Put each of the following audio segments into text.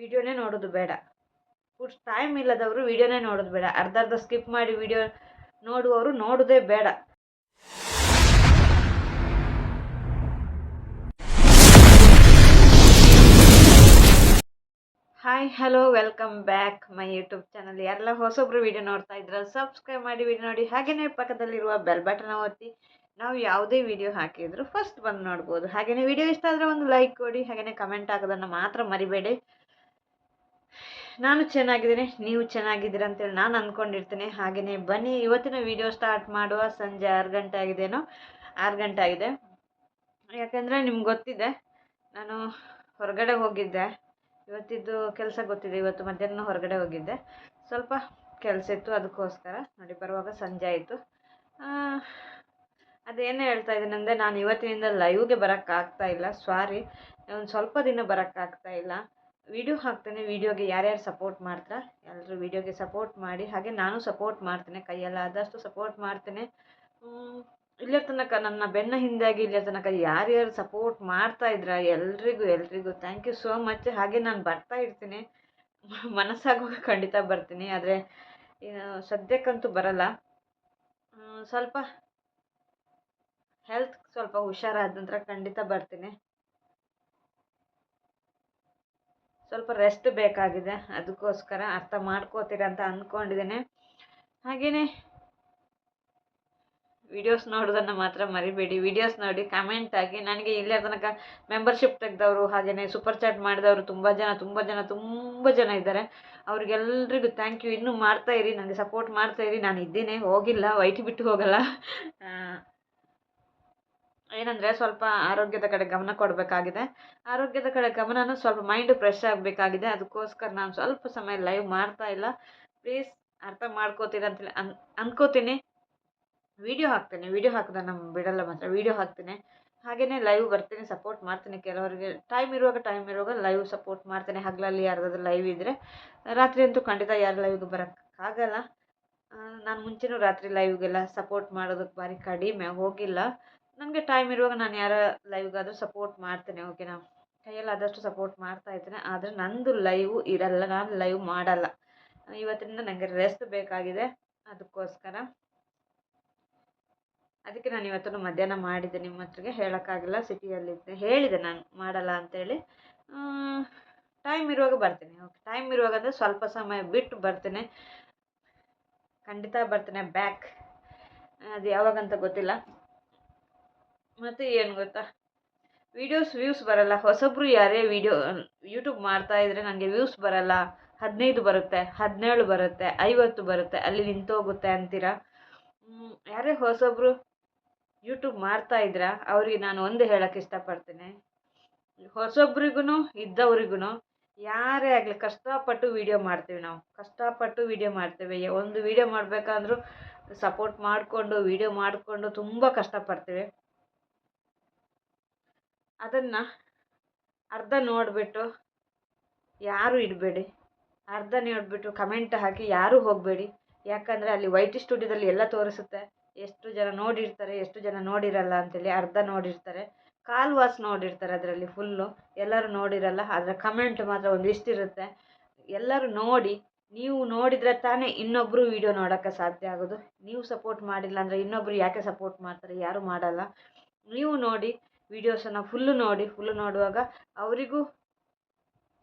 ವಿಡಿಯೋನೇ ನೋಡೋದು ಬೇಡ. Food time ಇಲ್ಲದವರು ವಿಡಿಯೋನೇ ನೋಡೋದು ಬೇಡ. ಅರ್ಧ ಅರ್ಧ ಸ್ಕಿಪ್ ಮಾಡಿ ವಿಡಿಯೋ ನೋಡುವವರು ನೋಡೋದೇ ಬೇಡ. Hi hello welcome back my YouTube channel ಎಲ್ಲ ಹೊಸೊಬ್ರು ವಿಡಿಯೋ ನೋಡ್ತಾ ಇದ್ರೆ ಸಬ್ಸ್ಕ್ರೈಬ್ ಮಾಡಿ ವಿಡಿಯೋ ನೋಡಿ. ಹಾಗೆಯೇ ಪಕ್ಕದಲ್ಲಿರುವ ಬೆಲ್ ಬಟನ್ ಒತ್ತಿ. ನಾವು ಯಾವುದೇ ವಿಡಿಯೋ ಹಾಕಿದ್ರು ಫಸ್ಟ್ ಬಂದು ನೋಡ್ಬೋದು. ಹಾಗೆಯೇ ವಿಡಿಯೋ ಇಷ್ಟ ಆದರೆ ಒಂದು ಲೈಕ್ ಕೊಡಿ ಹಾಗೆಯೇ ಕಮೆಂಟ್ ಹಾಕೋದನ್ನು ಮಾತ್ರ ಮರಿಬೇಡಿ. ನಾನು ಚೆನ್ನಾಗಿದ್ದೀನಿ, ನೀವು ಚೆನ್ನಾಗಿದ್ದೀರ ಅಂತೇಳಿ ನಾನು ಅಂದ್ಕೊಂಡಿರ್ತೀನಿ. ಹಾಗೆಯೇ ಬನ್ನಿ, ಇವತ್ತಿನ ವಿಡಿಯೋ ಸ್ಟಾರ್ಟ್ ಮಾಡುವ ಸಂಜೆ ಆರು ಗಂಟೆ ಆಗಿದೆನೋ? ಆರು ಗಂಟೆ ಆಗಿದೆ. ಯಾಕೆಂದರೆ ನಿಮ್ಗೆ ಗೊತ್ತಿದೆ, ನಾನು ಹೊರಗಡೆ ಹೋಗಿದ್ದೆ. ಇವತ್ತಿದ್ದು ಕೆಲಸ ಗೊತ್ತಿದೆ, ಇವತ್ತು ಮಧ್ಯಾಹ್ನ ಹೊರಗಡೆ ಹೋಗಿದ್ದೆ. ಸ್ವಲ್ಪ ಕೆಲಸ ಇತ್ತು, ಅದಕ್ಕೋಸ್ಕರ. ನೋಡಿ, ಬರುವಾಗ ಸಂಜೆ ಆಯಿತು. ಅದೇನು ಹೇಳ್ತಾ ಇದ್ದೀನಿ ನಾನು ಇವತ್ತಿನಿಂದ ಲೈವ್ಗೆ ಬರೋಕ್ಕಾಗ್ತಾ ಇಲ್ಲ ಸಾರಿ ಒಂದು ಸ್ವಲ್ಪ ದಿನ ಬರೋಕ್ಕಾಗ್ತಾ ಇಲ್ಲ. ವಿಡಿಯೋ ಹಾಕ್ತೇನೆ, ವಿಡಿಯೋಗೆ ಯಾರ್ಯಾರು ಸಪೋರ್ಟ್ ಮಾಡ್ತಾರೆ, ಎಲ್ಲರೂ ವಿಡಿಯೋಗೆ ಸಪೋರ್ಟ್ ಮಾಡಿ, ಹಾಗೆ ನಾನು ಸಪೋರ್ಟ್ ಮಾಡ್ತೇನೆ, ಕೈಯಲ್ಲಿ ಆದಷ್ಟು ಸಪೋರ್ಟ್ ಮಾಡ್ತೇನೆ. ಇಲ್ಲಿಯ ತನಕ ನನ್ನ ಬೆನ್ನ ಹಿಂದಾಗಿ ಇಲ್ಲಿಯ ತನಕ ಯಾರ್ಯಾರು ಸಪೋರ್ಟ್ ಮಾಡ್ತಾ ಇದ್ರ, ಎಲ್ರಿಗೂ ಎಲ್ರಿಗೂ ಥ್ಯಾಂಕ್ ಯು ಸೋ ಮಚ್ ಹಾಗೆ ನಾನು ಬರ್ತಾ ಇರ್ತೀನಿ. ಮನಸ್ಸಾಗುವಾಗ ಖಂಡಿತ ಬರ್ತೀನಿ, ಆದರೆ ಸದ್ಯಕ್ಕಂತೂ ಬರಲ್ಲ. ಸ್ವಲ್ಪ ಹೆಲ್ತ್ ಸ್ವಲ್ಪ ಹುಷಾರಾದ ನಂತರ ಖಂಡಿತ ಬರ್ತೀನಿ. ಸ್ವಲ್ಪ ರೆಸ್ಟ್ ಬೇಕಾಗಿದೆ. ಅದಕ್ಕೋಸ್ಕರ ಅರ್ಥ ಮಾಡ್ಕೋತೀರ ಅಂತ ಅಂದ್ಕೊಂಡಿದ್ದೇನೆ ಹಾಗೆಯೇ ವಿಡಿಯೋಸ್ ನೋಡೋದನ್ನು ಮಾತ್ರ ಮರಿಬೇಡಿ. ವಿಡಿಯೋಸ್ ನೋಡಿ ಕಮೆಂಟ್ ಆಗಿ ನನಗೆ ಇಲ್ಲೇ ತನಕ ಮೆಂಬರ್ಶಿಪ್ ತೆಗೆದವರು ಹಾಗೆಯೇ ಸೂಪರ್ ಚಾಟ್ ಮಾಡಿದವರು ತುಂಬ ಜನ ತುಂಬ ಜನ ತುಂಬ ಜನ ಇದ್ದಾರೆ. ಅವ್ರಿಗೆಲ್ರಿಗೂ ಥ್ಯಾಂಕ್ ಯು ಇನ್ನೂ ಮಾಡ್ತಾ ಇರಿ. ನನಗೆ ಸಪೋರ್ಟ್ ಮಾಡ್ತಾ ಇರಿ. ನಾನು ಇದ್ದೀನಿ. ಹೋಗಿಲ್ಲ. ವೈಟ್ ಬಿಟ್ಟು ಹೋಗಲ್ಲ. ಏನಂದರೆ ಸ್ವಲ್ಪ ಆರೋಗ್ಯದ ಕಡೆ ಗಮನ ಕೊಡಬೇಕಾಗಿದೆ. ಆರೋಗ್ಯದ ಕಡೆ ಗಮನನೂ ಸ್ವಲ್ಪ ಮೈಂಡು ಫ್ರೆಶ್ ಆಗಬೇಕಾಗಿದೆ. ಅದಕ್ಕೋಸ್ಕರ ನಾನು ಸ್ವಲ್ಪ ಸಮಯ ಲೈವ್ ಮಾಡ್ತಾ ಇಲ್ಲ. ಪ್ಲೀಸ್ ಅರ್ಥ ಮಾಡ್ಕೋತೀರ ಅಂತೇಳಿ ಅನ್ ಅಂದ್ಕೋತೀನಿ ವಿಡಿಯೋ ಹಾಕ್ತೇನೆ ವಿಡಿಯೋ ನಮ್ಮ ಬಿಡಲ್ಲ ಮಾತ್ರ ವಿಡಿಯೋ ಹಾಕ್ತೇನೆ. ಹಾಗೆಯೇ ಲೈವ್ ಬರ್ತೀನಿ ಸಪೋರ್ಟ್ ಮಾಡ್ತೀನಿ ಕೆಲವರಿಗೆ. ಟೈಮ್ ಇರುವಾಗ ಟೈಮ್ ಇರುವಾಗ ಲೈವ್ ಸಪೋರ್ಟ್ ಮಾಡ್ತೇನೆ. ಹಗಲಲ್ಲಿ ಯಾರ್ದಾದ್ರು ಲೈವ್ ಇದ್ದರೆ ರಾತ್ರಿ ಅಂತೂ ಖಂಡಿತ ಯಾರು ಲೈವ್ಗೆ ಬರೋಕ್ಕಾಗಲ್ಲ. ನಾನು ಮುಂಚೆನೂ ರಾತ್ರಿ ಲೈವ್ಗೆಲ್ಲ ಸಪೋರ್ಟ್ ಮಾಡೋದಕ್ಕೆ ಭಾರಿ ಕಡಿಮೆ ಹೋಗಿಲ್ಲ. ನನಗೆ ಟೈಮ್ ಇರುವಾಗ ನಾನು ಯಾರ ಲೈವ್ಗಾದರೂ ಸಪೋರ್ಟ್ ಮಾಡ್ತೇನೆ ಓಕೆನಾ ಕೈಯಲ್ಲಿ ಆದಷ್ಟು ಸಪೋರ್ಟ್ ಮಾಡ್ತಾ ಇದ್ದೇನೆ, ಆದರೆ ನಂದು ಲೈವ್ ಇರಲ್ಲ, ನಾನು ಲೈವ್ ಮಾಡಲ್ಲ. ಇವತ್ತಿನಿಂದ ನನಗೆ ರೆಸ್ಟ್ ಬೇಕಾಗಿದೆ, ಅದಕ್ಕೋಸ್ಕರ. ಅದಕ್ಕೆ ನಾನು ಇವತ್ತನ್ನು ಮಧ್ಯಾಹ್ನ ಮಾಡಿದ್ದೆ ನಿಮ್ಮ ಹತ್ರಗೆ ಹೇಳೋಕ್ಕಾಗಿಲ್ಲ ಸಿಟಿಯಲ್ಲಿದ್ದೆ ಹೇಳಿದೆ ನಾನು, ಮಾಡಲ್ಲ ಅಂತೇಳಿ. ಟೈಮ್ ಇರುವಾಗ ಬರ್ತೇನೆ ಓಕೆ ಟೈಮ್ ಇರುವಾಗ ಅಂದರೆ ಸ್ವಲ್ಪ ಸಮಯ ಬಿಟ್ಟು ಬರ್ತೇನೆ. ಖಂಡಿತ ಬರ್ತೇನೆ ಬ್ಯಾಕ್ ಅದು ಯಾವಾಗಂತ ಗೊತ್ತಿಲ್ಲ. ಮತ್ತು ಏನು ಗೊತ್ತಾ? ವೀಡಿಯೋಸ್ ವ್ಯೂಸ್ ಬರಲ್ಲ. ಹೊಸಬ್ರು ಯಾರೇ ವೀಡಿಯೋ ಯೂಟ್ಯೂಬ್ ಮಾಡ್ತಾ ಇದ್ರೆ ನನಗೆ ವ್ಯೂಸ್ ಬರಲ್ಲ. ಹದಿನೈದು ಬರುತ್ತೆ, ಹದಿನೇಳು ಬರುತ್ತೆ, ಐವತ್ತು ಬರುತ್ತೆ, ಅಲ್ಲಿ ನಿಂತೋಗುತ್ತೆ ಅಂತೀರ? ಯಾರೇ ಹೊಸಬ್ರು ಯೂಟ್ಯೂಬ್ ಮಾಡ್ತಾ ಇದ್ರ? ಅವ್ರಿಗೆ ನಾನು ಒಂದು ಹೇಳೋಕ್ಕೆ ಇಷ್ಟಪಡ್ತೀನಿ. ಹೊಸೊಬ್ರಿಗೂ ಇದ್ದವ್ರಿಗೂ ಯಾರೇ ಆಗಲಿ ಕಷ್ಟಪಟ್ಟು ವೀಡಿಯೋ ಮಾಡ್ತೀವಿ ನಾವು. ಕಷ್ಟಪಟ್ಟು ವೀಡಿಯೋ ಮಾಡ್ತೇವೆ. ಒಂದು ವೀಡಿಯೋ ಮಾಡಬೇಕಂದ್ರೂ ಸಪೋರ್ಟ್ ಮಾಡಿಕೊಂಡು ವೀಡಿಯೋ ಮಾಡಿಕೊಂಡು ತುಂಬ ಕಷ್ಟಪಡ್ತೀವಿ. ಅದನ್ನು ಅರ್ಧ ನೋಡಿಬಿಟ್ಟು ಯಾರೂ ಇಡಬೇಡಿ. ಅರ್ಧ ನೋಡಿಬಿಟ್ಟು ಕಮೆಂಟ್ ಹಾಕಿ ಯಾರೂ ಹೋಗಬೇಡಿ. ಯಾಕಂದರೆ ಅಲ್ಲಿ ವೈಟಿ ಸ್ಟುಡಿಯೋದಲ್ಲಿ ಎಲ್ಲ ತೋರಿಸುತ್ತೆ. ಎಷ್ಟು ಜನ ನೋಡಿರ್ತಾರೆ, ಎಷ್ಟು ಜನ ನೋಡಿರಲ್ಲ ಅಂತೇಳಿ ಅರ್ಧ ನೋಡಿರ್ತಾರೆ. ಕಾಲ್ ವಾಸ್ ನೋಡಿರ್ತಾರೆ ಅದರಲ್ಲಿ ಫುಲ್ಲು ಎಲ್ಲರೂ ನೋಡಿರಲ್ಲ, ಆದರೆ ಕಮೆಂಟ್ ಮಾತ್ರ ಒಂದಿಷ್ಟಿರುತ್ತೆ ಎಲ್ಲರೂ ನೋಡಿ, ನೀವು ನೋಡಿದರೆ ತಾನೇ ಇನ್ನೊಬ್ಬರು ವೀಡಿಯೋ ನೋಡೋಕ್ಕೆ ಸಾಧ್ಯ ಆಗೋದು. ನೀವು ಸಪೋರ್ಟ್ ಮಾಡಿಲ್ಲ ಅಂದರೆ ಇನ್ನೊಬ್ಬರು ಯಾಕೆ ಸಪೋರ್ಟ್ ಮಾಡ್ತಾರೆ? ಯಾರೂ ಮಾಡಲ್ಲ. ನೀವು ನೋಡಿ ವೀಡಿಯೋಸನ್ನು ಫುಲ್ಲು ನೋಡಿ ಫುಲ್ಲು ನೋಡುವಾಗ ಅವರಿಗೂ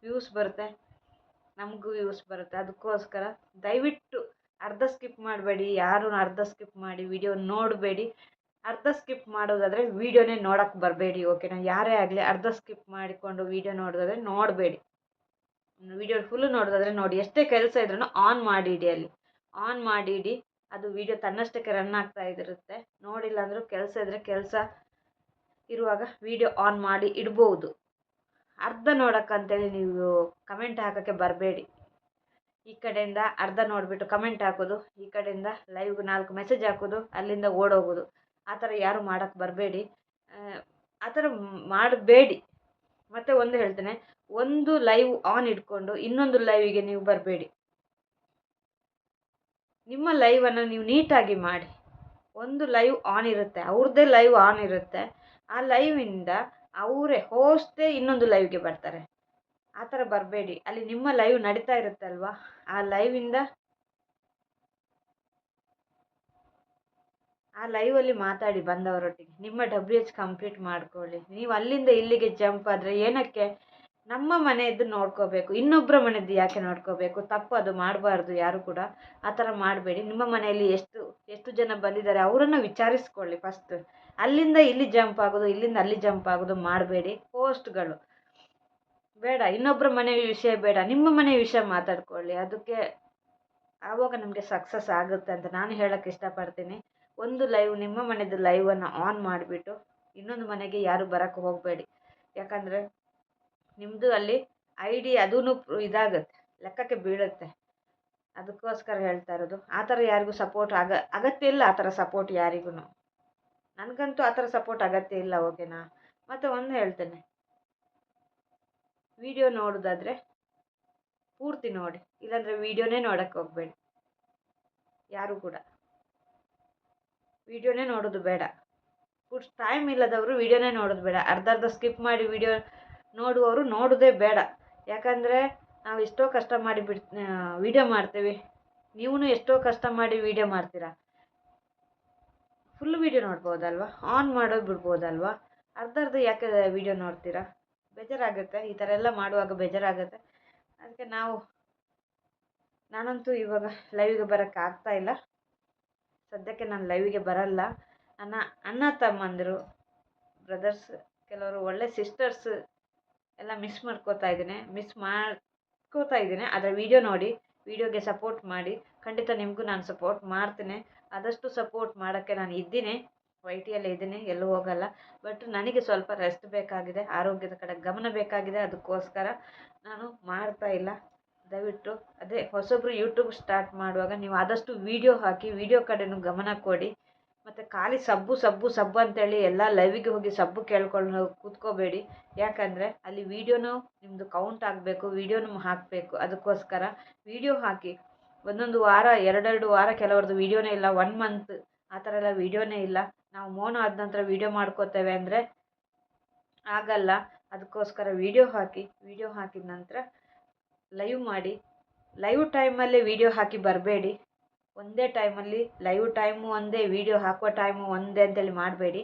ವ್ಯೂಸ್ ಬರುತ್ತೆ, ನಮಗೂ ವ್ಯೂಸ್ ಬರುತ್ತೆ. ಅದಕ್ಕೋಸ್ಕರ ದಯವಿಟ್ಟು ಅರ್ಧ ಸ್ಕಿಪ್ ಮಾಡಬೇಡಿ ಯಾರೂ ಅರ್ಧ ಸ್ಕಿಪ್ ಮಾಡಿ ವಿಡಿಯೋ ನೋಡಬೇಡಿ. ಅರ್ಧ ಸ್ಕಿಪ್ ಮಾಡೋದಾದರೆ ವೀಡಿಯೋನೇ ನೋಡೋಕ್ಕೆ ಬರಬೇಡಿ ಓಕೆನಾ ಯಾರೇ ಆಗಲಿ ಅರ್ಧ ಸ್ಕಿಪ್ ಮಾಡಿಕೊಂಡು ವೀಡಿಯೋ ನೋಡೋದಾದರೆ ನೋಡಬೇಡಿ. ವೀಡಿಯೋ ಫುಲ್ಲು ನೋಡೋದಾದರೆ ನೋಡಿ, ಎಷ್ಟೇ ಕೆಲಸ ಇದ್ರೂ ಆನ್ ಮಾಡಿ ಇಡಿ ಅಲ್ಲಿ. ಆನ್ ಮಾಡಿ ಇಡಿ ಅದು ವೀಡಿಯೋ ತನ್ನಷ್ಟಕ್ಕೆ ರನ್ ಆಗ್ತಾ ಇದ್ದಿರುತ್ತೆ ನೋಡಿಲ್ಲ ಅಂದರೂ ಕೆಲಸ ಇದ್ದರೆ ಕೆಲಸ ಇರುವಾಗ ವೀಡಿಯೋ ಆನ್ ಮಾಡಿ ಇಡ್ಬೋದು. ಅರ್ಧ ನೋಡೋಕ್ಕಂತೇಳಿ ನೀವು ಕಮೆಂಟ್ ಹಾಕೋಕ್ಕೆ ಬರಬೇಡಿ. ಈ ಕಡೆಯಿಂದ ಅರ್ಧ ನೋಡಿಬಿಟ್ಟು ಕಮೆಂಟ್ ಹಾಕೋದು, ಈ ಕಡೆಯಿಂದ ಲೈವ್ಗೆ ನಾಲ್ಕು ಮೆಸೇಜ್ ಹಾಕೋದು, ಅಲ್ಲಿಂದ ಓಡೋಗೋದು. ಆ ಥರ ಯಾರೂ ಮಾಡೋಕ್ಕೆ ಬರಬೇಡಿ. ಆ ಥರ ಮಾಡಬೇಡಿ. ಮತ್ತು ಒಂದು ಹೇಳ್ತೇನೆ, ಒಂದು ಲೈವ್ ಆನ್ ಇಟ್ಕೊಂಡು ಇನ್ನೊಂದು ಲೈವಿಗೆ ನೀವು ಬರಬೇಡಿ. ನಿಮ್ಮ ಲೈವನ್ನು ನೀವು ನೀಟಾಗಿ ಮಾಡಿ. ಒಂದು ಲೈವ್ ಆನ್ ಇರುತ್ತೆ, ಅವ್ರದ್ದೇ ಲೈವ್ ಆನ್ ಇರುತ್ತೆ. ಆ ಲೈವಿಂದ ಅವರೇ ಹೋಸ್ಟೇ ಇನ್ನೊಂದು ಲೈವ್ಗೆ ಬರ್ತಾರೆ. ಆ ಥರ ಬರಬೇಡಿ. ಅಲ್ಲಿ ನಿಮ್ಮ ಲೈವ್ ನಡೀತಾ ಇರುತ್ತಲ್ವಾ? ಆ ಲೈವಿಂದ ಆ ಲೈವಲ್ಲಿ ಮಾತಾಡಿ ಬಂದವರೊಟ್ಟಿಗೆ. ನಿಮ್ಮ ಡಬ್ಲ್ಯೂ ಎಚ್ ಕಂಪ್ಲೀಟ್ ಮಾಡ್ಕೊಳ್ಳಿ. ನೀವು ಅಲ್ಲಿಂದ ಇಲ್ಲಿಗೆ ಜಂಪ್ ಆದರೆ ಏನಕ್ಕೆ? ನಮ್ಮ ಮನೆಯದ್ದು ನೋಡ್ಕೋಬೇಕು. ಇನ್ನೊಬ್ಬರ ಮನೆಯದ್ದು ಯಾಕೆ ನೋಡ್ಕೋಬೇಕು? ತಪ್ಪು ಅದು ಮಾಡಬಾರ್ದು ಯಾರು ಕೂಡ. ಆ ಥರ ಮಾಡಬೇಡಿ. ನಿಮ್ಮ ಮನೆಯಲ್ಲಿ ಎಷ್ಟು ಎಷ್ಟು ಜನ ಬಂದಿದ್ದಾರೆ ಅವರನ್ನು ವಿಚಾರಿಸ್ಕೊಳ್ಳಿ ಫಸ್ಟ್ ಅಲ್ಲಿಂದ ಇಲ್ಲಿ ಜಂಪ್ ಆಗೋದು, ಇಲ್ಲಿಂದ ಅಲ್ಲಿ ಜಂಪ್ ಆಗೋದು ಮಾಡಬೇಡಿ. ಪೋಸ್ಟ್ಗಳು ಬೇಡ ಇನ್ನೊಬ್ಬರ ಮನೆ ವಿಷಯ ಬೇಡ. ನಿಮ್ಮ ಮನೆ ವಿಷಯ ಮಾತಾಡ್ಕೊಳ್ಳಿ. ಅದಕ್ಕೆ ಆವಾಗ ನಮಗೆ ಸಕ್ಸಸ್ ಆಗುತ್ತೆ ಅಂತ ನಾನು ಹೇಳಕ್ಕೆ ಇಷ್ಟಪಡ್ತೀನಿ. ಒಂದು ಲೈವ್ ನಿಮ್ಮ ಮನೆಯದು ಲೈವನ್ನು ಆನ್ ಮಾಡಿಬಿಟ್ಟು ಇನ್ನೊಂದು ಮನೆಗೆ ಯಾರು ಬರೋಕ್ಕೆ ಹೋಗಬೇಡಿ. ಯಾಕಂದರೆ ನಿಮ್ಮದು ಅಲ್ಲಿ ಐ ಡಿ ಅದೂ ಇದಾಗುತ್ತೆ, ಲೆಕ್ಕಕ್ಕೆ ಬೀಳುತ್ತೆ. ಅದಕ್ಕೋಸ್ಕರ ಹೇಳ್ತಾ ಇರೋದು. ಆ ಥರ ಯಾರಿಗೂ ಸಪೋರ್ಟ್ ಆಗ, ಅಗತ್ಯ ಇಲ್ಲ ಆ ಥರ ಸಪೋರ್ಟ್ ಯಾರಿಗೂ ನನಗಂತೂ ಆ ಥರ ಸಪೋರ್ಟ್ ಅಗತ್ಯ ಇಲ್ಲ ಓಕೆನಾ ಮತ್ತು ಒಂದು ಹೇಳ್ತೇನೆ. ವಿಡಿಯೋ ನೋಡೋದಾದರೆ ಪೂರ್ತಿ ನೋಡಿ, ಇಲ್ಲಾಂದರೆ ವಿಡಿಯೋನೇ ನೋಡೋಕ್ಕೆ ಹೋಗಬೇಡಿ. ಯಾರು ಕೂಡ. ವಿಡಿಯೋನೇ ನೋಡೋದು ಬೇಡ. ಫುಡ್ ಟೈಮ್ ಇಲ್ಲದವರು ವಿಡಿಯೋನೇ ನೋಡೋದು ಬೇಡ. ಅರ್ಧ ಅರ್ಧ ಸ್ಕಿಪ್ ಮಾಡಿ ವಿಡಿಯೋ ನೋಡುವವರು ನೋಡೋದೇ ಬೇಡ. ಯಾಕಂದರೆ ನಾವು ಎಷ್ಟೋ ಕಷ್ಟ ಮಾಡಿ ಬಿಡ್ ವಿಡಿಯೋ ಮಾಡ್ತೀವಿ. ನೀವೂ ಎಷ್ಟೋ ಕಷ್ಟ ಮಾಡಿ ವಿಡಿಯೋ ಮಾಡ್ತೀರಾ? Full video ನೋಡ್ಬೋದಲ್ವಾ? ಆನ್ ಮಾಡೋದು ಬಿಡ್ಬೋದಲ್ವಾ? ಅರ್ಧ ಅರ್ಧ ಯಾಕೆ ವಿಡಿಯೋ ನೋಡ್ತೀರಾ? ಬೇಜಾರಾಗುತ್ತೆ, ಈ ಥರ ಎಲ್ಲ ಮಾಡುವಾಗ ಬೇಜಾರಾಗುತ್ತೆ. ಅದಕ್ಕೆ ನಾವು, ನಾನಂತೂ ಇವಾಗ ಲೈವಿಗೆ ಬರೋಕ್ಕೆ ಆಗ್ತಾ ಇಲ್ಲ. ಸದ್ಯಕ್ಕೆ ನಾನು ಲೈವಿಗೆ ಬರಲ್ಲ. ನನ್ನ ಅಣ್ಣ ತಮ್ಮಂದಿರು ಬ್ರದರ್ಸ್ ಕೆಲವರು ಒಳ್ಳೆ ಸಿಸ್ಟರ್ಸ್ ಎಲ್ಲ ಮಿಸ್ ಮಾಡ್ಕೋತಾ ಇದ್ದೀನಿ. ಮಿಸ್ ಮಾಡ್ಕೋತಾ ಇದ್ದೀನಿ. ಆದರೆ ವಿಡಿಯೋ ನೋಡಿ ವೀಡಿಯೋಗೆ ಸಪೋರ್ಟ್ ಮಾಡಿ, ಖಂಡಿತ ನಿಮಗೂ ನಾನು ಸಪೋರ್ಟ್ ಮಾಡ್ತೀನಿ. ಆದಷ್ಟು ಸಪೋರ್ಟ್ ಮಾಡೋಕ್ಕೆ ನಾನು ಇದ್ದೀನಿ. ವೈ ಟಿಯಲ್ಲೇ ಇದ್ದೀನಿ, ಎಲ್ಲೂ ಹೋಗಲ್ಲ. ಬಟ್ ನನಗೆ ಸ್ವಲ್ಪ ರೆಸ್ಟ್ ಬೇಕಾಗಿದೆ, ಆರೋಗ್ಯದ ಕಡೆ ಗಮನ ಬೇಕಾಗಿದೆ, ಅದಕ್ಕೋಸ್ಕರ ನಾನು ಮಾಡ್ತಾ ಇಲ್ಲ. ದಯವಿಟ್ಟು ಅದೇ ಹೊಸೊಬ್ಬರು ಯೂಟ್ಯೂಬ್ ಸ್ಟಾರ್ಟ್ ಮಾಡುವಾಗ ನೀವು ಆದಷ್ಟು ವೀಡಿಯೋ ಹಾಕಿ ವೀಡಿಯೋ ಕಡೆನೂ ಗಮನ ಕೊಡಿ. ಮತ್ತು ಖಾಲಿ ಸಬ್ಬು ಸಬ್ಬು ಸಬ್ಬು ಅಂತೇಳಿ ಎಲ್ಲ ಲೈವಿಗೆ ಹೋಗಿ ಸಬ್ಬು ಕೇಳ್ಕೊಂಡು ಕೂತ್ಕೋಬೇಡಿ. ಯಾಕಂದರೆ ಅಲ್ಲಿ ವೀಡಿಯೋನೂ ನಿಮ್ಮದು ಕೌಂಟ್ ಆಗಬೇಕು ವೀಡಿಯೋನೂ ಹಾಕಬೇಕು. ಅದಕ್ಕೋಸ್ಕರ ವೀಡಿಯೋ ಹಾಕಿ ಒಂದೊಂದು ವಾರ, ಎರಡೆರಡು ವಾರ ಕೆಲವ್ರದ್ದು ವೀಡಿಯೋನೇ ಇಲ್ಲ ಒನ್ ಮಂತ್ ಆ ಥರ ಎಲ್ಲ ವೀಡಿಯೋನೇ ಇಲ್ಲ. ನಾವು ಮೋನ ಆದ ನಂತರ ವೀಡಿಯೋ ಮಾಡ್ಕೋತೇವೆ ಅಂದರೆ ಆಗಲ್ಲ. ಅದಕ್ಕೋಸ್ಕರ ವೀಡಿಯೋ ಹಾಕಿ, ವೀಡಿಯೋ ಹಾಕಿದ ನಂತರ ಲೈವ್ ಮಾಡಿ ಲೈವ್ ಟೈಮಲ್ಲೇ ವೀಡಿಯೋ ಹಾಕಿ ಬರಬೇಡಿ. ಒಂದೇ ಟೈಮಲ್ಲಿ ಲೈವ್ ಟೈಮು ಒಂದೇ, ವೀಡಿಯೋ ಹಾಕುವ ಟೈಮು ಒಂದೇ ಅಂತೇಳಿ ಮಾಡಬೇಡಿ.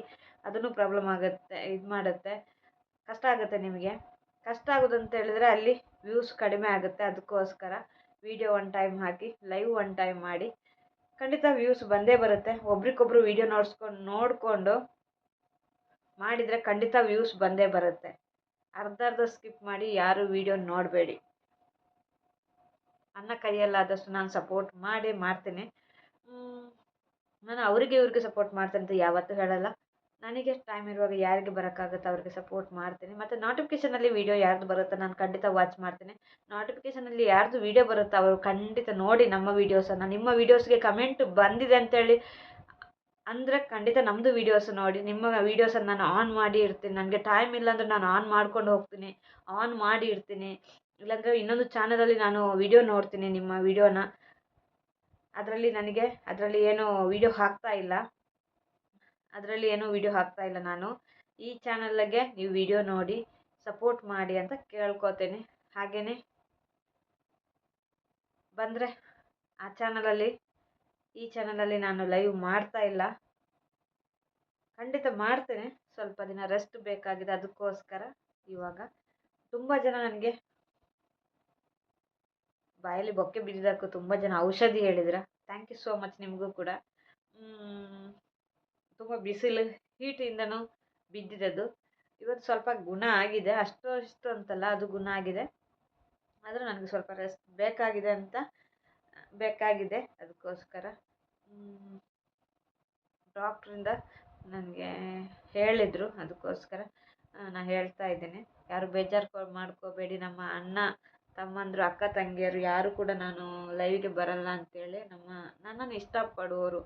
ಅದನ್ನು ಪ್ರಾಬ್ಲಮ್ ಆಗುತ್ತೆ, ಇದು ಮಾಡುತ್ತೆ. ಕಷ್ಟ ಆಗುತ್ತೆ ನಿಮಗೆ. ಕಷ್ಟ ಆಗೋದಂತ ಹೇಳಿದ್ರೆ ಅಲ್ಲಿ ವ್ಯೂಸ್ ಕಡಿಮೆ ಆಗುತ್ತೆ. ಅದಕ್ಕೋಸ್ಕರ ವೀಡಿಯೋ ಒನ್ ಟೈಮ್ ಹಾಕಿ ಲೈವ್ ಒನ್ ಟೈಮ್ ಮಾಡಿ. ಖಂಡಿತ ವ್ಯೂಸ್ ಬಂದೇ ಬರುತ್ತೆ. ಒಬ್ರಿಗೊಬ್ರು ವೀಡಿಯೋ ನೋಡ್ಸ್ಕೊಂಡು, ನೋಡಿಕೊಂಡು ಮಾಡಿದರೆ ಖಂಡಿತ ವ್ಯೂಸ್ ಬಂದೇ ಬರುತ್ತೆ. ಅರ್ಧ ಅರ್ಧ ಸ್ಕಿಪ್ ಮಾಡಿ ಯಾರು ವೀಡಿಯೋ ನೋಡಬೇಡಿ. ಅನ್ನ ಕೈಯಲ್ಲಾದಷ್ಟು ನಾನು ಸಪೋರ್ಟ್ ಮಾಡೇ ಮಾಡ್ತೀನಿ. ನಾನು ಅವರಿಗೆ ಇವ್ರಿಗೆ ಸಪೋರ್ಟ್ ಮಾಡ್ತೀನಿ ಅಂತ ಯಾವತ್ತೂ ಹೇಳಲ್ಲ. ನನಗೆ ಟೈಮ್ ಇರುವಾಗ ಯಾರಿಗೆ ಬರೋಕ್ಕಾಗುತ್ತೆ ಅವ್ರಿಗೆ ಸಪೋರ್ಟ್ ಮಾಡ್ತೀನಿ. ಮತ್ತು ನೋಟಿಫಿಕೇಷನಲ್ಲಿ ವೀಡಿಯೋ ಯಾರ್ದು ಬರುತ್ತೆ ನಾನು ಖಂಡಿತ ವಾಚ್ ಮಾಡ್ತೀನಿ. ನೋಟಿಫಿಕೇಷನಲ್ಲಿ ಯಾರ್ದು ವೀಡಿಯೋ ಬರುತ್ತೆ ಅವರು ಖಂಡಿತ ನೋಡಿ ನಮ್ಮ ವೀಡಿಯೋಸನ್ನು ನಿಮ್ಮ ವೀಡಿಯೋಸ್ಗೆ ಕಮೆಂಟ್ ಬಂದಿದೆ ಅಂತೇಳಿ, ಅಂದರೆ ಖಂಡಿತ ನಮ್ಮದು ವೀಡಿಯೋಸ್ ನೋಡಿ. ನಿಮ್ಮ ವೀಡಿಯೋಸನ್ನು ನಾನು ಆನ್ ಮಾಡಿ ಇರ್ತೀನಿ. ನನಗೆ ಟೈಮ್ ಇಲ್ಲ ಅಂದರೆ ನಾನು ಆನ್ ಮಾಡ್ಕೊಂಡು ಹೋಗ್ತೀನಿ. ಆನ್ ಮಾಡಿ ಇರ್ತೀನಿ. ಇಲ್ಲಾಂದರೆ ಇನ್ನೊಂದು ಚಾನಲಲ್ಲಿ ನಾನು ವೀಡಿಯೋ ನೋಡ್ತೀನಿ ನಿಮ್ಮ ವಿಡಿಯೋನ ಅದರಲ್ಲಿ ನನಗೆ, ಅದರಲ್ಲಿ ಏನು ವೀಡಿಯೋ ಹಾಕ್ತಾ ಇಲ್ಲ. ಅದರಲ್ಲಿ ಏನೂ ವಿಡಿಯೋ ಹಾಕ್ತಾ ಇಲ್ಲ ನಾನು. ಈ ಚಾನಲ್ಗೆ ನೀವು ವಿಡಿಯೋ ನೋಡಿ ಸಪೋರ್ಟ್ ಮಾಡಿ ಅಂತ ಕೇಳ್ಕೊತೇನೆ. ಹಾಗೇ ಬಂದರೆ ಆ ಚಾನಲಲ್ಲಿ, ಈ ಚಾನಲಲ್ಲಿ ನಾನು ಲೈವ್ ಮಾಡ್ತಾ ಇಲ್ಲ. ಖಂಡಿತ ಮಾಡ್ತೇನೆ. ಸ್ವಲ್ಪ ದಿನ ರೆಸ್ಟ್ ಬೇಕಾಗಿದೆ ಅದಕ್ಕೋಸ್ಕರ ಇವಾಗ. ತುಂಬ ಜನ ನನಗೆ ಬಾಯಲ್ಲಿ ಬೊಕ್ಕೆ ಬಿದ್ದಿದ್ದಕ್ಕೂ ತುಂಬ ಜನ ಔಷಧಿ ಹೇಳಿದ್ರ. ಥ್ಯಾಂಕ್ ಯು ಸೋ ಮಚ್ ನಿಮಗೂ ಕೂಡ. ತುಂಬ ಬಿಸಿಲು ಹೀಟಿಂದನೂ ಬಿದ್ದಿದ್ದದು ಇವತ್ತು ಸ್ವಲ್ಪ ಗುಣ ಆಗಿದೆ. ಅಷ್ಟು ಅಷ್ಟು ಅಂತಲ್ಲ, ಅದು ಗುಣ ಆಗಿದೆ. ಆದರೂ ನನಗೆ ಸ್ವಲ್ಪ ರೆಸ್ಟ್ ಬೇಕಾಗಿದೆ ಅಂತ, ಬೇಕಾಗಿದೆ. ಅದಕ್ಕೋಸ್ಕರ ಡಾಕ್ಟ್ರಿಂದ ನನಗೆ ಹೇಳಿದರು. ಅದಕ್ಕೋಸ್ಕರ ನಾನು ಹೇಳ್ತಾ ಇದ್ದೇನೆ. ಯಾರು ಬೇಜಾರು ಮಾಡ್ಕೋಬೇಡಿ. ನಮ್ಮ ಅಣ್ಣ, ತಮ್ಮಂದರು, ಅಕ್ಕ, ತಂಗಿಯರು ಯಾರು ಕೂಡ ನಾನು ಲೈವ್ಗೆ ಬರಲ್ಲ ಅಂತೇಳಿ ನಮ್ಮ ನನ್ನನ್ನು ಇಷ್ಟಪಡುವವರು.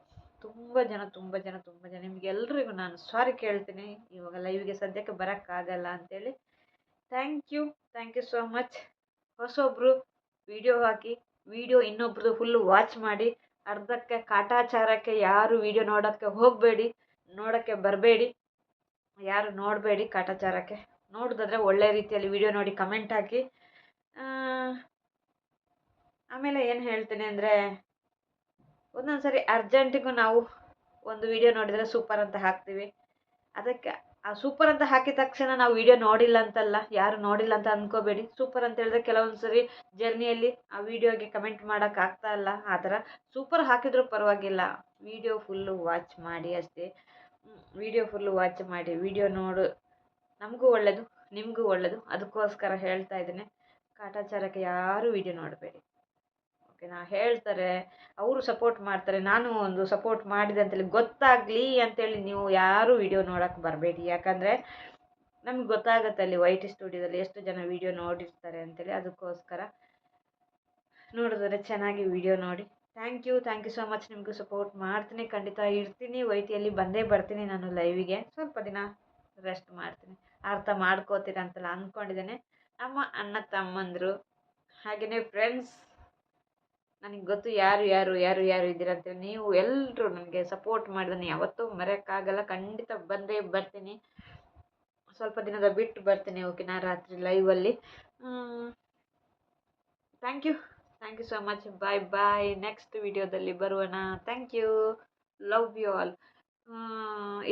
ತುಂಬ ಜನ ತುಂಬ ಜನ ತುಂಬ ಜನ. ನಿಮಗೆಲ್ರಿಗೂ ನಾನು ಸಾರಿ ಕೇಳ್ತೀನಿ. ಇವಾಗ ಲೈವ್ಗೆ ಸದ್ಯಕ್ಕೆ ಬರೋಕ್ಕಾಗಲ್ಲ ಅಂತೇಳಿ. Thank you thank you so much ಹೊಸೊಬ್ಬರು video ಹಾಕಿ ವಿಡಿಯೋ ಇನ್ನೊಬ್ರದ್ದು ಫುಲ್ಲು ವಾಚ್ ಮಾಡಿ, ಅರ್ಧಕ್ಕೆ ಕಾಟಾಚಾರಕ್ಕೆ ಯಾರು ವಿಡಿಯೋ ನೋಡೋಕ್ಕೆ ಹೋಗಬೇಡಿ, ನೋಡೋಕ್ಕೆ ಬರಬೇಡಿ. ಯಾರು ನೋಡಬೇಡಿ ಕಾಟಾಚಾರಕ್ಕೆ. ನೋಡೋದಾದ್ರೆ ಒಳ್ಳೆ ರೀತಿಯಲ್ಲಿ ವಿಡಿಯೋ ನೋಡಿ ಕಮೆಂಟ್ ಹಾಕಿ. ಆಮೇಲೆ ಏನು ಹೇಳ್ತೀನಿ ಅಂದರೆ ಒಂದೊಂದು ಸರಿ ಅರ್ಜೆಂಟಿಗೂ ನಾವು ಒಂದು ವಿಡಿಯೋ ನೋಡಿದರೆ ಸೂಪರ್ ಅಂತ ಹಾಕ್ತೀವಿ. ಅದಕ್ಕೆ ಆ ಸೂಪರ್ ಅಂತ ಹಾಕಿದ ತಕ್ಷಣ ನಾವು ವಿಡಿಯೋ ನೋಡಿಲ್ಲ ಅಂತಲ್ಲ, ಯಾರು ನೋಡಿಲ್ಲ ಅಂತ ಅಂದ್ಕೋಬೇಡಿ ಸೂಪರ್ ಅಂತ ಹೇಳಿದ್ರೆ ಕೆಲವೊಂದು ಸರಿ ಜರ್ನಿಯಲ್ಲಿ ಆ ವಿಡಿಯೋಗೆ ಕಮೆಂಟ್ ಮಾಡೋಕೆ ಆಗ್ತಾ ಇಲ್ಲ. ಆ ಥರ ಸೂಪರ್ ಹಾಕಿದ್ರೂ ಪರವಾಗಿಲ್ಲ. ವಿಡಿಯೋ ಫುಲ್ಲು ವಾಚ್ ಮಾಡಿ ಅಷ್ಟೇ. ವಿಡಿಯೋ ಫುಲ್ಲು ವಾಚ್ ಮಾಡಿ ವಿಡಿಯೋ ನೋಡು. ನಮಗೂ ಒಳ್ಳೆಯದು ನಿಮಗೂ ಒಳ್ಳೆಯದು ಅದಕ್ಕೋಸ್ಕರ ಹೇಳ್ತಾ ಇದ್ದೀನಿ. ಕಾಟಾಚಾರಕ್ಕೆ ಯಾರೂ ವಿಡಿಯೋ ನೋಡಬೇಡಿ. ಓಕೆನಾ ಹೇಳ್ತಾರೆ, ಅವರು ಸಪೋರ್ಟ್ ಮಾಡ್ತಾರೆ, ನಾನು ಒಂದು ಸಪೋರ್ಟ್ ಮಾಡಿದೆ ಅಂತೇಳಿ ಗೊತ್ತಾಗಲಿ ಅಂತೇಳಿ ನೀವು ಯಾರೂ ವಿಡಿಯೋ ನೋಡೋಕ್ಕೆ ಬರಬೇಡಿ. ಯಾಕಂದರೆ ನಮ್ಗೆ ಗೊತ್ತಾಗುತ್ತೆ ಅಲ್ಲಿ ವೈಟ್ ಸ್ಟುಡಿಯೋದಲ್ಲಿ ಎಷ್ಟು ಜನ ವಿಡಿಯೋ ನೋಡಿರ್ತಾರೆ ಅಂತೇಳಿ, ಅದಕ್ಕೋಸ್ಕರ ನೋಡಿದ್ರೆ ಚೆನ್ನಾಗಿ ವಿಡಿಯೋ ನೋಡಿ. Thank you thank you so much ನಿಮಗೂ ಸಪೋರ್ಟ್ ಮಾಡ್ತೀನಿ, ಖಂಡಿತ ಇರ್ತೀನಿ. ವೈಟಿಯಲ್ಲಿ ಬಂದೇ ಬರ್ತೀನಿ ನಾನು ಲೈವಿಗೆ ಸ್ವಲ್ಪ ದಿನ ರೆಸ್ಟ್ ಮಾಡ್ತೀನಿ. ಅರ್ಥ ಮಾಡ್ಕೋತೀರ ಅಂತೆಲ್ಲ ಅಂದ್ಕೊಂಡಿದ್ದೇನೆ. ನಮ್ಮ ಅಣ್ಣ ತಮ್ಮಂದರು ಹಾಗೆಯೇ ಫ್ರೆಂಡ್ಸ್ ನನಗೆ ಗೊತ್ತು ಯಾರು ಯಾರು ಯಾರು ಯಾರು ಇದ್ದೀರಾ ಅಂತೇಳಿ ನೀವು ಎಲ್ಲರೂ ನನಗೆ ಸಪೋರ್ಟ್ ಮಾಡಿದ್ರೆ ಯಾವತ್ತೂ ಮರೆಯೋಕ್ಕಾಗಲ್ಲ. ಖಂಡಿತ ಬಂದೇ ಬರ್ತೀನಿ. ಸ್ವಲ್ಪ ದಿನದ ಬಿಟ್ಟು ಬರ್ತೀನಿ. ಓಕೆನಾ ರಾತ್ರಿ ಲೈವಲ್ಲಿ thank you thank you so much bye bye next ವಿಡಿಯೋದಲ್ಲಿ ಬರುವಣ. Thank you love you all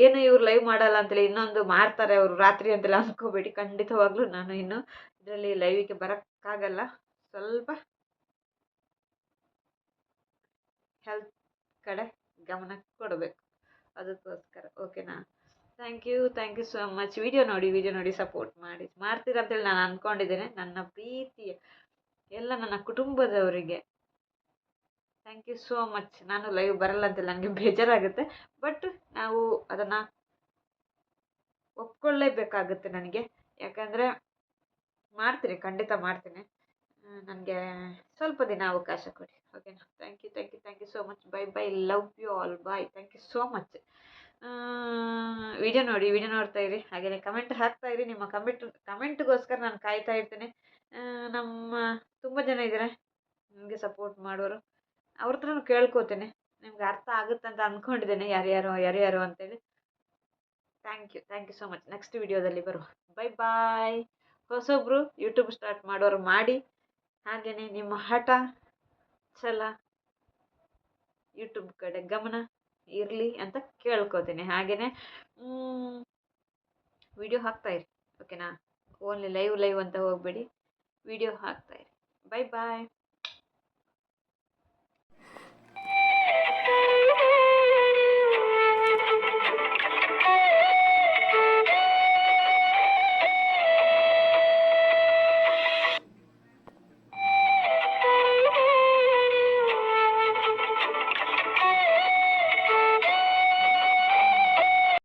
ಏನು ಇವ್ರು ಲೈವ್ ಮಾಡಲ್ಲ ಅಂತೇಳಿ ಇನ್ನೊಂದು ಮಾಡ್ತಾರೆ ಅವರು. ರಾತ್ರಿ ಅಂತೆಲ್ಲ ಅಂದ್ಕೋಬೇಡಿ ಖಂಡಿತವಾಗ್ಲೂ ನಾನು ಇನ್ನು ಇದರಲ್ಲಿ ಲೈವಿಗೆ ಬರೋಕ್ಕಾಗಲ್ಲ. ಸ್ವಲ್ಪ ಹೆಲ್ತ್ ಕಡೆ ಗಮನ ಕೊಡಬೇಕು. ಅದಕ್ಕೋಸ್ಕರ ಓಕೆನಾ thank you thank you so much video ನೋಡಿ ವಿಡಿಯೋ ನೋಡಿ ಸಪೋರ್ಟ್ ಮಾಡಿ. ಮಾಡ್ತೀರ ಅಂತೇಳಿ ನಾನು ಅಂದ್ಕೊಂಡಿದ್ದೇನೆ ನನ್ನ ಪ್ರೀತಿಯ, ಎಲ್ಲ ನನ್ನ ಕುಟುಂಬದವರಿಗೆ ಥ್ಯಾಂಕ್ ಯು ಸೋ ಮಚ್ ನಾನು ಲೈವ್ ಬರಲ್ಲ ಅಂತ ನನಗೆ ಬೇಜಾರಾಗುತ್ತೆ. ಬಟ್ ನಾವು ಅದನ್ನು ಒಪ್ಕೊಳ್ಳೇಬೇಕಾಗುತ್ತೆ ನನಗೆ. ಯಾಕಂದರೆ ಮಾಡ್ತೀನಿ, ಖಂಡಿತ ಮಾಡ್ತೀನಿ. ನನಗೆ ಸ್ವಲ್ಪ ದಿನ ಅವಕಾಶ ಕೊಡಿ. ಓಕೆನಾ thank you thank you thank you so much bye bye love you all bye thank you so much video ನೋಡಿ ವಿಡಿಯೋ ನೋಡ್ತಾ ಇರಿ. ಹಾಗೆಯೇ ಕಮೆಂಟ್ ಹಾಕ್ತಾ ಇರಿ. ನಿಮ್ಮ ಕಮೆಂಟ್ ಕಮೆಂಟ್ಗೋಸ್ಕರ ನಾನು ಕಾಯ್ತಾ ಇರ್ತೇನೆ. ನಮ್ಮ ತುಂಬ ಜನ ಇದ್ದಾರೆ ನನಗೆ ಸಪೋರ್ಟ್ ಮಾಡೋರು. ಅವ್ರ ಹತ್ರನೂ ಕೇಳ್ಕೊತೀನಿ. ನಿಮ್ಗೆ ಅರ್ಥ ಆಗುತ್ತೆ ಅಂತ ಅಂದ್ಕೊಂಡಿದ್ದೇನೆ ಯಾರ್ಯಾರು ಯಾರ್ಯಾರು ಅಂತೇಳಿ. Thank you thank you so much next ವಿಡಿಯೋದಲ್ಲಿ ಬರುವ. ಬೈ ಬಾಯ್ ಹೊಸೊಬ್ಬರು ಯೂಟ್ಯೂಬ್ ಸ್ಟಾರ್ಟ್ ಮಾಡೋರು ಮಾಡಿ. ಹಾಗೆಯೇ ನಿಮ್ಮ ಹಠ ಛಲ ಯೂಟ್ಯೂಬ್ ಕಡೆ ಗಮನ ಇರಲಿ ಅಂತ ಕೇಳ್ಕೊತೀನಿ. ಹಾಗೆಯೇ ವಿಡಿಯೋ ಹಾಕ್ತಾಯಿರಿ ಓಕೆನಾ ಓನ್ಲಿ ಲೈವ್ ಲೈವ್ ಅಂತ ಹೋಗಬೇಡಿ. Video ಹಾಕ್ತಾಯಿರಿ bye bye